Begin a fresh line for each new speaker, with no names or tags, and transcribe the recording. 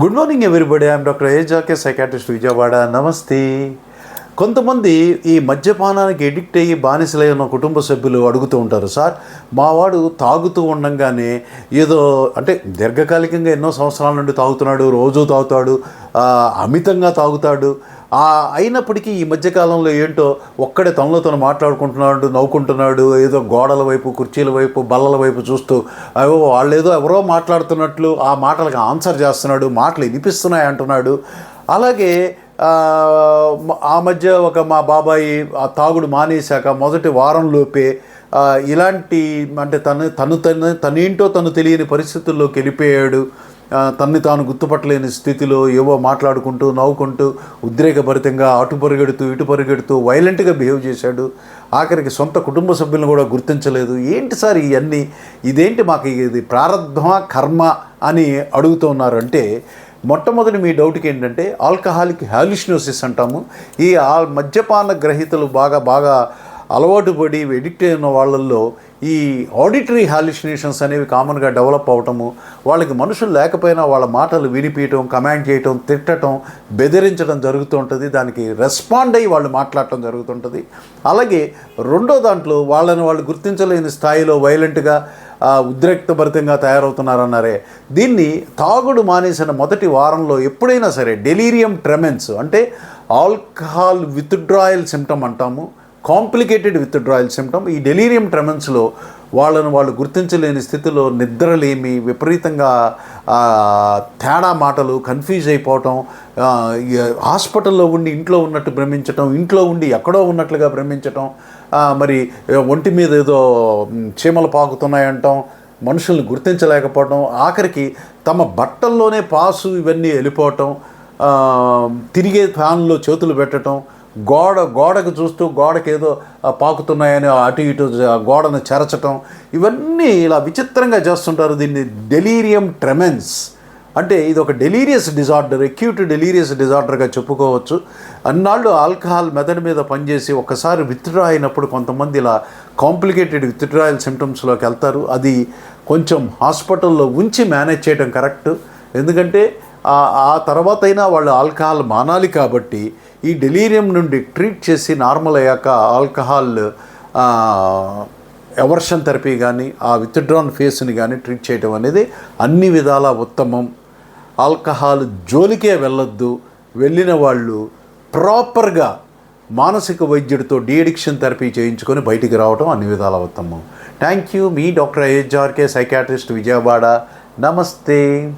Good morning everybody I'm doctor ఏజాకే psychiatrist Vijayawada నమస్తే కొంతమంది ఈ మద్యపానానికి ఎడిక్ట్ అయ్యి బానిసలై ఉన్న కుటుంబ సభ్యులు అడుగుతూ ఉంటారు. సార్ మావాడు తాగుతూ ఉండంగానే ఏదో అంటే దీర్ఘకాలికంగా ఎన్నో సంవత్సరాల నుండి తాగుతున్నాడు రోజు తాగుతాడు అమితంగా తాగుతాడు ఆ, అయినప్పటికీ ఈ మధ్యకాలంలో ఏంటో ఒక్కడే తనలో తను మాట్లాడుకుంటున్నాడు నవ్వుకుంటున్నాడు ఏదో గోడల వైపు కుర్చీల వైపు బల్లల వైపు చూస్తూ అయ్యో వాళ్ళు ఏదో ఎవరో మాట్లాడుతున్నట్లు ఆ మాటలకు ఆన్సర్ చేస్తున్నాడు మాటలు వినిపిస్తున్నాయి అంటున్నాడు. అలాగే ఆ, మధ్య ఒక మా బాబాయి ఆ తాగుడు మానేశాక మొదటి వారంలోపే ఇలాంటి అంటే తను తను తను తనేంటో తను తెలియని పరిస్థితుల్లోకి వెళ్ళిపోయాడు. తన్ని తాను గుర్తుపట్టలేని స్థితిలో ఏవో మాట్లాడుకుంటూ నవ్వుకుంటూ ఉద్రేకభరితంగా అటు పరిగెడుతూ ఇటు పరిగెడుతూ వైలెంట్గా బిహేవ్ చేశాడు. ఆఖరికి సొంత కుటుంబ సభ్యులను కూడా గుర్తించలేదు. ఏంటి సార్ ఇవన్నీ ఇదేంటి మాకు ఇది ప్రారంధమా కర్మ అని అడుగుతున్నారు అంటే మొట్టమొదటి మీ డౌట్కి ఏంటంటే ఆల్కహాలిక్ హాలిసినోసిస్ అంటాము. ఈ ఆ మద్యపాన గ్రహీతలు బాగా బాగా అలవాటు పడి ఎడిక్ట్ అయిన వాళ్ళల్లో ఈ ఆడిటరీ హాలిసినేషన్స్ అనేవి కామన్గా డెవలప్ అవటము వాళ్ళకి మనుషులు లేకపోయినా వాళ్ళ మాటలు వినిపించడం కమాండ్ చేయటం తిట్టడం బెదిరించడం జరుగుతూ ఉంటుంది. దానికి రెస్పాండ్ అయ్యి వాళ్ళు మాట్లాడటం జరుగుతుంటుంది. అలాగే రెండో దాంట్లో వాళ్ళని వాళ్ళు గుర్తించలేని స్థాయిలో వైలెంట్గా ఉద్రిక్తభరితంగా తయారవుతున్నారన్నారే. దీన్ని తాగుడు మానేసిన మొదటి వారంలో ఎప్పుడైనా సరే డెలీరియం ట్రెమెన్స్ అంటే ఆల్కహాల్ విత్డ్రాయల్ సిమ్టమ్ అంటాము. కాంప్లికేటెడ్ విత్డ్రాయల్ సిమ్టమ్ ఈ డెలీరియం ట్రెమెన్స్లో వాళ్ళను వాళ్ళు గుర్తించలేని స్థితిలో నిద్రలేమి విపరీతంగా తేడా మాటలు కన్ఫ్యూజ్ అయిపోవటం హాస్పిటల్లో ఉండి ఇంట్లో ఉన్నట్టు భ్రమించటం ఇంట్లో ఉండి ఎక్కడో ఉన్నట్లుగా భ్రమించటం మరి ఒంటి మీద ఏదో చీమలు పాకుతున్నాయంటాం మనుషుల్ని గుర్తించలేకపోవటం ఆఖరికి తమ బట్టల్లోనే పాసు ఇవన్నీ వెళ్ళిపోవటం తిరిగే ఫ్యాన్లో చేతులు పెట్టడం గోడ గోడకు చూస్తూ గోడకి ఏదో పాకుతున్నాయని అటు ఇటు గోడను చెరచటం ఇవన్నీ ఇలా విచిత్రంగా చేస్తుంటారు దీన్ని డెలీరియం ట్రెమెన్స్ అంటే ఇది ఒక డెలీరియస్ డిజార్డర్ ఎక్యూట్ డెలీరియస్ డిజార్డర్గా చెప్పుకోవచ్చు. అన్నాళ్ళు ఆల్కహాల్ మెదడు మీద పనిచేసి ఒక్కసారి విత్డ్రా అయినప్పుడు కొంతమంది ఇలా కాంప్లికేటెడ్ విత్డ్రాయల్ సిమ్టమ్స్లోకి వెళ్తారు. అది కొంచెం హాస్పిటల్లో ఉంచి మేనేజ్ చేయడం కరెక్ట్. ఎందుకంటే ఆ- తర్వాత అయినా వాళ్ళు ఆల్కహాల్ మానాలి కాబట్టి ఈ డెలీరియం నుండి ట్రీట్ చేసి నార్మల్ అయ్యాక ఆల్కహాల్ ఎవర్షన్ థెరపీ కానీ ఆ విత్డ్రాన్ ఫేస్ని కానీ ట్రీట్ చేయడం అనేది అన్ని విధాల ఉత్తమం. ఆల్కహాల్ జోలికే వెళ్ళొద్దు. వెళ్ళిన వాళ్ళు ప్రాపర్గా మానసిక వైద్యుడితో డీఎడిక్షన్ థెరపీ చేయించుకొని బయటికి రావడం అన్ని విధాల ఉత్తమం. Thank you. మీ డాక్టర్ ఏజార్కే సైకాట్రిస్ట్ విజయవాడ. నమస్తే.